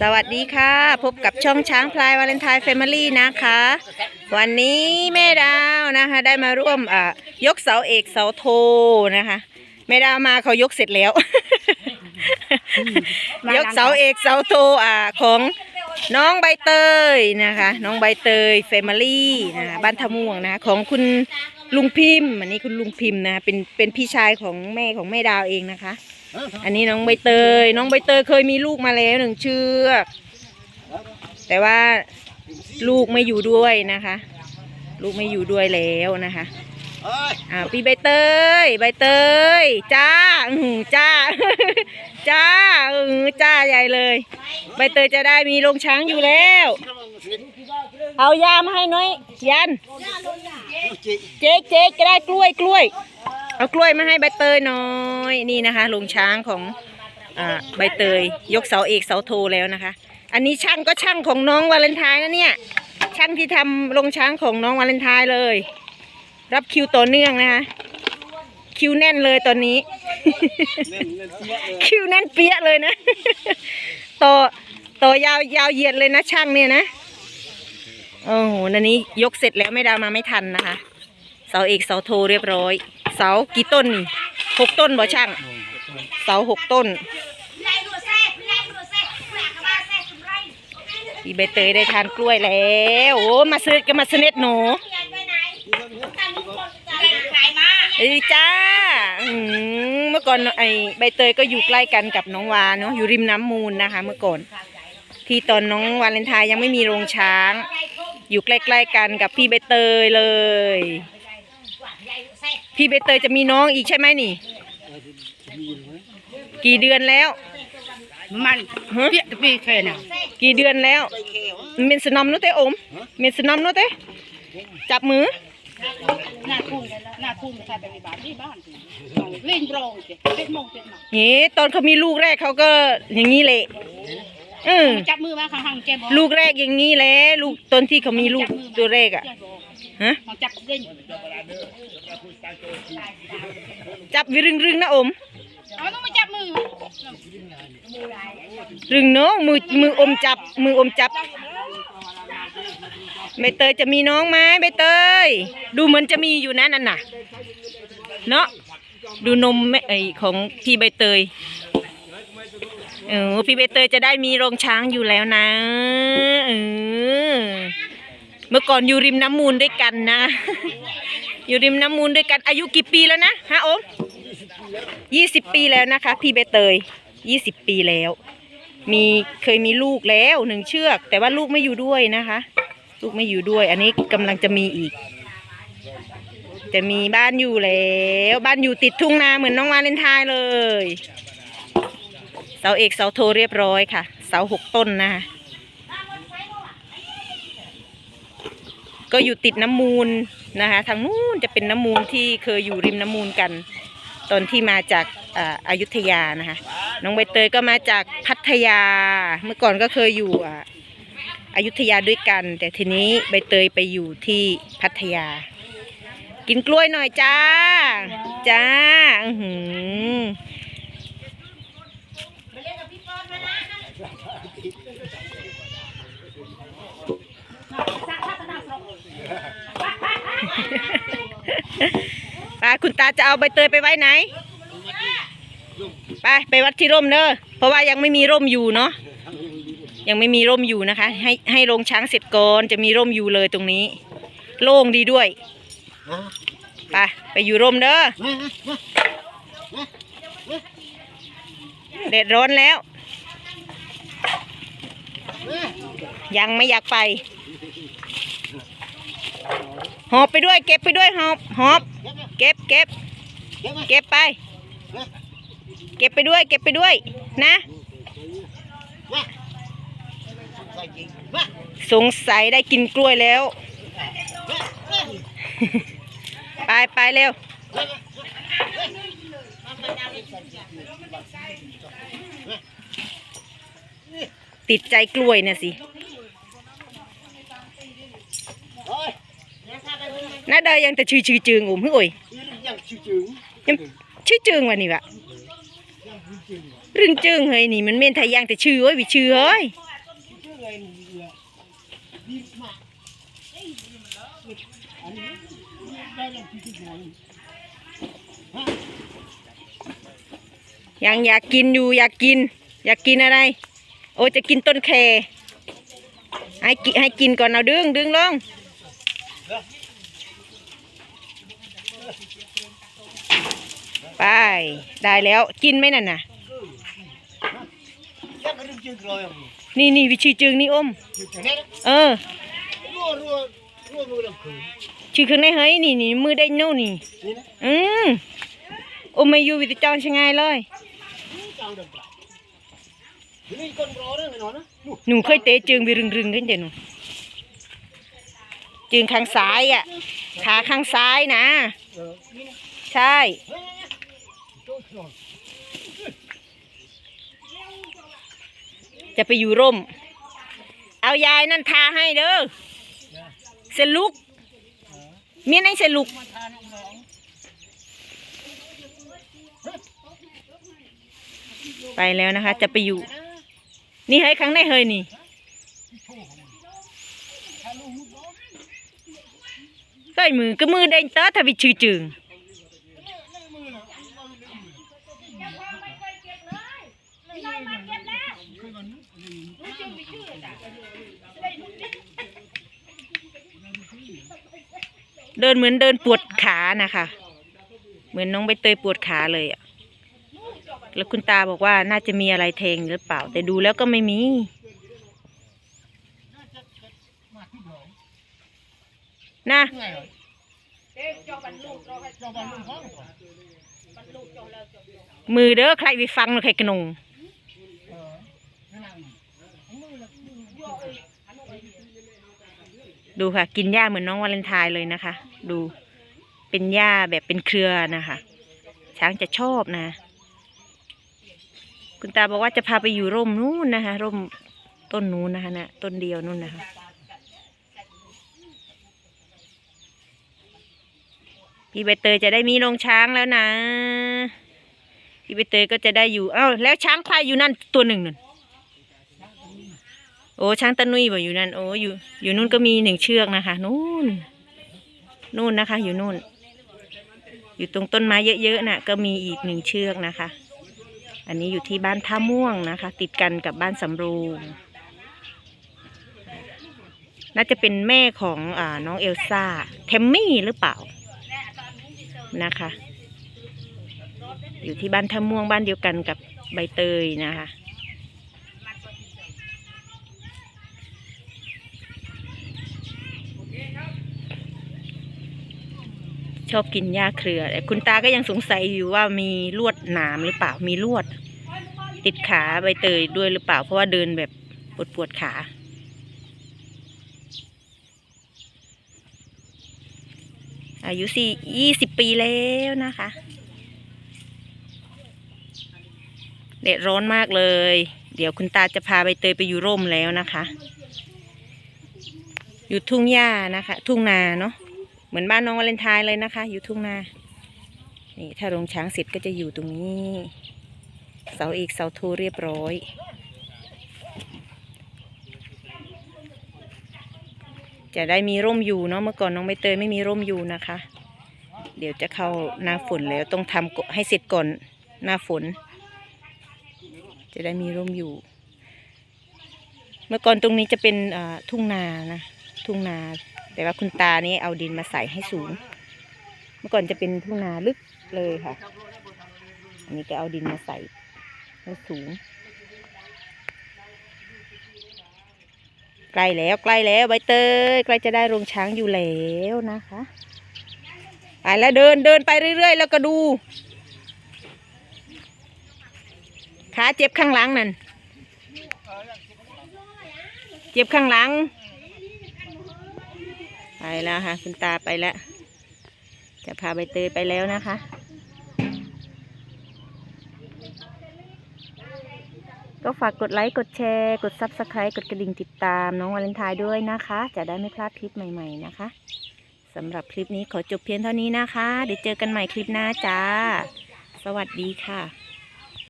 สวัสดีค่ะ พบกับช่องช้างพลายวาเลนไทน์แฟมิลี่นะคะ วันนี้แม่ดาวนะคะ ได้มาร่วมอ่ายกเสาเอกเสาโทนะคะแม่ดาวมาเขายกเสร็จแล้ว ยกเสาเอกเสาโทอ่าของน้องใบเตยนะคะ น้องใบเตยแฟมิลี่นะคะบ้านทะม่วงนะคะของคุณลุงพิมพ์อันนี้คุณลุงพิมพ์นะคะเป็นเป็นพี่ชายของแม่ของแม่ดาวเองนะคะ อันนี้น้องใบเตย น้องใบเตยเคยมีลูกมาแล้วหนึ่งเชือก แต่ว่าลูกไม่อยู่ด้วยนะคะ ลูกไม่อยู่ด้วยแล้วนะคะอ่าพี่ใบเตย ใบเตย จ้าอือจ้า จ้าอือจ้าใหญ่เลย ใบเตยจะได้มีโรงช้างอยู่แล้ว เอายามาให้น้อยยัน เจ๊กเจ๊กจะได้กล้วยกล้วย เอากล้วยมาให้ใบเตยหน้อยนี่นะคะโรงช้างของอใบเตย ยกเสาเอกเสาโทแล้วนะคะ อันนี้ช่างก็ช่างของน้องวาเลนไทน์นะเนี่ยช่างที่ทำโรงช้างของน้องวาเลนไทน์เลย รับคิวต่อเนื่องนะคะคิวแน่นเลยตอนนี้ คิวแน่นเปี้ยเลยนะต่อต่อยาวยาวเหยียดเลยนะช่างเนี่ยนะโอ้โหนันนี้ยกเสร็จแล้วไม่ได้มาไม่ทันนะคะเสาเอกเสาโทเรียบร้อย เสากี่ต้นนี่หกต้นบ่ช่าง เสาหกต้นพี่ใบเตยได้ทานกล้วยแล้ว โอ้ มาซื้อกันมาสนิทหนูเอ้ยจ้าเมื่อก่อนไอ้ใบเตยก็อยู่ใกล้กันกับน้องวาเนาะอยู่ริมน้ำมูลนะคะ เมื่อก่อน ที่ตอนน้องวาเลนไทน์ยังไม่มีโรงช้าง อยู่ใกล้ๆกันกับพี่ใบเตยเลย พี่ใบเตยจะมีน้องอีกใช่ไหมนี่ กี่เดือนแล้ว มันฮะเปียกปีแค่น่ะกี่เดือนแล้วมันเป็นสนอมนู้นเต้อมเป็นสนอมนู้นเต้จับมือหน้าคุ้งหน้าคุ้งใช่ไปในบ้านที่บ้านสิเอาเล่นโรงสิเล่นโมงเล่นหนักนี่ตอนเขามีลูกแรกเขาก็อย่างนี้แหละเออจับมือมาข้างๆแกบอกลูกแรกอย่างนี้แหละลูกตอนที่เขามีลูกตัวแรกอะ ฮะมันจับเล่นจับวิรึงรึงๆนะอมเอาต้องมาจับมือรึงเนาะมือมืออมจับมืออมจับใบเตยจะมีน้องไหมใบเตย ดูเหมือนจะมีอยู่นะนั่นน่ะ เนาะดูนมแม่ไอของพี่ใบเตยเออพี่ใบเตยจะได้มีโรงช้างอยู่แล้วนะเออ เมื่อก่อนอยู่ริมน้ำมูลด้วยกันนะ อยู่ริมน้ำมูลด้วยกัน อายุกี่ปีแล้วนะฮะโอมยี่สิบปีแล้วนะคะ พี่ใบเตยยี่สิบปีแล้ว มีเคยมีลูกแล้วหนึ่งเชือก แต่ว่าลูกไม่อยู่ด้วยนะคะ ลูกไม่อยู่ด้วย อันนี้กำลังจะมีอีก จะมีบ้านอยู่แล้ว บ้านอยู่ติดทุ่งนาเหมือนน้องวาเลนไทน์เลย เสาเอกเสาโทเรียบร้อยค่ะ เสาหกต้นนะคะ ก็อยู่ติดน้ำมูลนะคะทางนู้นจะเป็นน้ำมูลที่เคยอยู่ริมน้ำมูลกัน ตอนที่มาจากอายุทยานะคะน้องใบเตยก็มาจากพัทยา เมื่อก่อนก็เคยอยู่อ่าอายุทยาด้วยกัน แต่ทีนี้ใบเตยไปอยู่ที่พัทยา กินกล้วยหน่อยจ้า จ้า อือหือ คุณตาจะเอาใบเตยไปไว้ไหน ไปไปวัดที่ร่มเนอะเพราะว่ายังไม่มีร่มอยู่เนาะยังไม่มีร่มอยู่นะคะ ให้ให้โรงช้างเสร็จก่อนจะมีร่มอยู่เลยตรงนี้ โล่งดีด้วยไปไปอยู่ร่มเด้อเด็ดร้อนแล้ว ยังไม่อยากไปหอบไปด้วยเก็บไปด้วยหอบหอบ เก็บเก็บ เก็บไป เก็บไปด้วย เก็บไปด้วย นะสงสัยได้กินกล้วยแล้ว ไปไปเร็ว ติดใจกล้วยเนี่ยสิน่าได้ยังแต่ชื่อชื่อจึงอุ้มเฮ้ย ยังชื่อจึงวะนี่วะรึงจึงเฮ้ยนี่มันเมนไทยยังแต่ชื่อเฮ้ยวิชื่อเฮ้ยยังอยากกินอยู่อยากกิน อยากกินอะไร โอ้จะกินต้นแคให้กิให้กินก่อนเอาดึงดึงลง ไป ได้แล้วกินไหมนั่นน่ะ นี่นี่วิชีจึงนี่อม เออชื่อคือในเฮ้ยนี่นี่มือได้โน่นนี่ อืมอมไม่อยู่วิตจอนช่างไงเลยหนูเคยเตะจึงไปรึงรึงกันเดี๋ยวหนูจึงข้างซ้ายอะ ขาข้างซ้ายนะ ใช่ จะไปอยู่ร่ม เอายายนั่นทาให้เด้อเสลุก เมียนไอ้เสลุก ไปแล้วนะคะ จะไปอยู่ นี่เฮ้ยครั้งในเฮ้ยนี่เฮ้ยมือก็มือเด้เตอทวิชื่อจึง เดินเหมือนเดินปวดขานะคะ เหมือนน้องใบเตยปวดขาเลยอะแล้วคุณตาบอกว่าน่าจะมีอะไรแทงหรือเปล่า แต่ดูแล้วก็ไม่มี นะมือเด้อใครไปฟังหรือใครกระนง ดูค่ะ กินหญ้าเหมือนน้องวาเลนไทน์เลยนะคะ ดูเป็นหญ้าแบบเป็นเครือนะคะ ช้างจะชอบนะ คุณตาบอกว่าจะพาไปอยู่ร่มนู้นนะคะ ร่มต้นนู้นนะคะนะต้นเดียวนู้นนะคะพี่ใบเตยจะได้มีโรงช้างแล้วนะ พี่ใบเตยก็จะได้อยู่ เอ้าแล้วช้างใครอยู่นั่นตัวหนึ่งนั่น โอ้ช้างตะนุยบ่อยู่นั่นโอ้อยู่อยู่นู่นก็มีหนึ่งเชือกนะคะนู่นนู่นนะคะ อยู่นู่น อยู่ตรงต้นไม้เยอะๆน่ะ ก็มีอีกหนึ่งเชือกนะคะ อันนี้อยู่ที่บ้านท่าม่วงนะคะ ติดกันกับบ้านสำโรงน่าจะเป็นแม่ของอน้องเอลซ่าเทมมี่หรือเปล่านะคะ อยู่ที่บ้านท่าม่วงบ้านเดียวกันกับใบเตยนะคะ ชอบกินหญ้าเครือแต่คุณตาก็ยังสงสัยอยู่ว่ามีลวดหนามหรือเปล่ามีลวด ติดขาใบเตยด้วยหรือเปล่า เพราะว่าเดินแบบปวดปวดๆขาอายุสี่ยี่สิบปีแล้วนะคะเด็ดร้อนมากเลย เดี๋ยวคุณตาจะพาใบเตยไปอยู่ร่มแล้วนะคะ อยู่ทุ่งหญ้านะคะ ทุ่งนาเนาะ เหมือนบ้านน้องวาเลนไทน์เลยนะคะ อยู่ทุ่งนา นี่ถ้าโรงช้างเสร็จก็จะอยู่ตรงนี้ เสาเอกเสาโทเรียบร้อยจะได้มีร่มอยู่เนาะเมื่อก่อนน้องใบเตยไม่มีร่มอยู่นะคะ เดี๋ยวจะเข้าหน้าฝนแล้วต้องทำกให้เสร็จก่อนหน้าฝน จะได้มีร่มอยู่ เมื่อก่อนตรงนี้จะเป็นทุ่งนานะทุ่งนา แต่ว่าคุณตานี่เอาดินมาใส่ให้สูง เมื่อก่อนจะเป็นทุ่งนาลึกเลยค่ะ อันนี้ก็เอาดินมาใส่ให้สูง ใกล้แล้วใกล้แล้วใบเตยใกล้จะได้โรงช้างอยู่แล้วนะคะไปแล้วเดินเดินไปเรื่อย ๆ แล้วก็ดูขาเจ็บข้างหลังนั่น เจ็บข้างหลัง ไปแล้วค่ะ คุณตาไปแล้ว จะพาใบเตยไปแล้วนะคะ ก็ฝากกดไลค์ กดแชร์ กด Subscribe กดกระดิ่งติดตามน้องวาเลนไทน์ด้วยนะคะ จะได้ไม่พลาดคลิปใหม่ ๆ นะคะสำหรับคลิปนี้ขอจบเพียงเท่านี้นะคะ เดี๋ยวเจอกันใหม่คลิปหน้าจ้า สวัสดีค่ะ